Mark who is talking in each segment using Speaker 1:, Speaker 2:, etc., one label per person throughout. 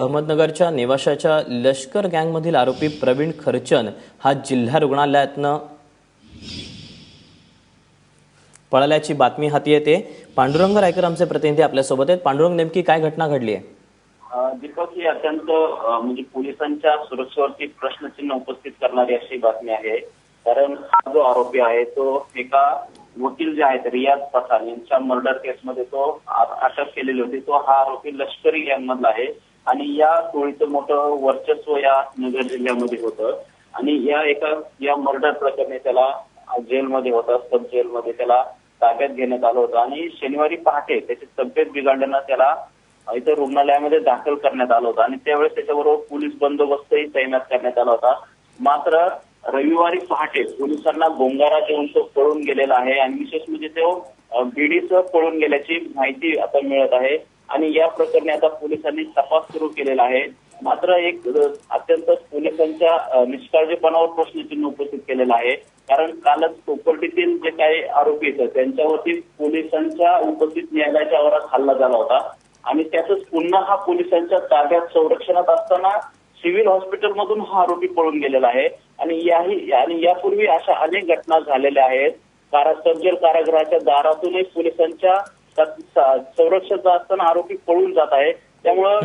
Speaker 1: अहमदनगरच्या नेवाशाच्या लष्कर गँगमधील आरोपी प्रवीण खरचन हा जिल्हा रुग्णालयातनं पळाल्याची बातमी हाती येते. पांडुरंग रायकर आमचे प्रतिनिधी आपल्यासोबत आहेत. पांडुरंग नेमकी काय घटना घडली आहे?
Speaker 2: दीपक ही अत्यंत म्हणजे पोलिसांच्या सुरक्षेवरती प्रश्नचिन्ह उपस्थित करणारी अशी बातमी आहे. कारण हा जो आरोपी आहे तो एका वकील जे आहेत रियाज पठाण यांच्या मर्डर केसमध्ये तो अटक केलेली होती. तो हा आरोपी लष्करी गँग मधला आहे. आणि या टोळीचं मोठं वर्चस्व या नगर जिल्ह्यामध्ये होतं. आणि या एका या मर्डर प्रकरणी त्याला जेलमध्ये होता सब जेलमध्ये त्याला ताब्यात घेण्यात आलं होतं. आणि शनिवारी पहाटे त्याची तब्येत बिघडल्यानं त्याला इथं रुग्णालयामध्ये दाखल करण्यात आलं होतं. आणि त्यावेळेस त्याच्याबरोबर पोलीस बंदोबस्तही तैनात करण्यात आला होता. मात्र रविवारी पहाटे पोलिसांना गोंगारा देऊन तो पळून गेलेला आहे. आणि विशेष म्हणजे तो बीडीचं पळून गेल्याची माहिती आता मिळत आहे. आणि या प्रकरणी आता पोलिसांनी तपास सुरू केलेला आहे. मात्र एक अत्यंत पोलिसांच्या निष्काळजीपणावर प्रश्नचिन्ह उपस्थित केलेलं आहे. कारण कालच कोपर्डीतील जे काही आरोपी आहेत त्यांच्यावरती पोलिसांच्या उपस्थित न्यायालयाच्या आवारात हल्ला झाला होता. आणि त्यातच पुन्हा हा पोलिसांच्या ताब्यात संरक्षणात असताना सिव्हिल हॉस्पिटलमधून हा आरोपी पळून गेलेला आहे. आणि याही आणि यापूर्वी अशा अनेक घटना झालेल्या आहेत. कारा सर्जल कारागृहाच्या दारातूनही पोलिसांच्या स- स- संरक्षणात असताना आरोपी पळून जात आहे. त्यामुळं.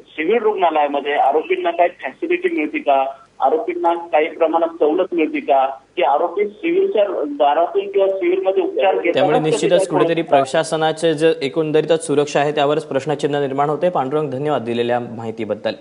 Speaker 2: सिव्हिल रुग्णालयामध्ये आरोपींना काही फॅसिलिटी मिळते का? आरोपींना काही प्रमाणात सवलत मिळते का? की आरोपी सिव्हिलच्या दारातून किंवा सिव्हिलमध्ये उपचार घेतात
Speaker 1: त्यामुळे निश्चितच कुठेतरी प्रशासनाचे जे एकंदरीतच सुरक्षा आहे त्यावरच प्रश्नचिन्ह निर्माण होते. पांडुरंग धन्यवाद दिलेल्या माहितीबद्दल.